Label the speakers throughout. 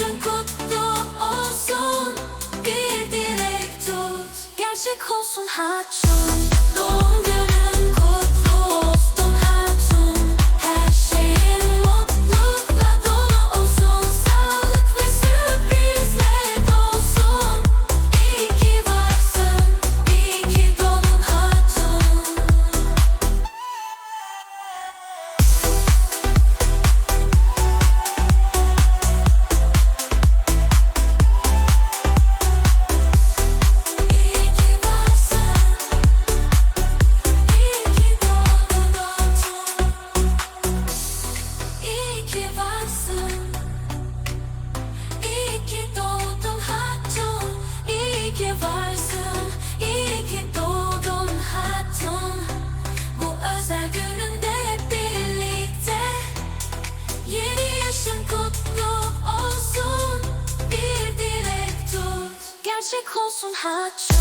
Speaker 1: Kutlu olsun, bir dilek tut. Gerçek olsun haçun Gerçek olsun hatun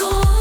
Speaker 1: Doğum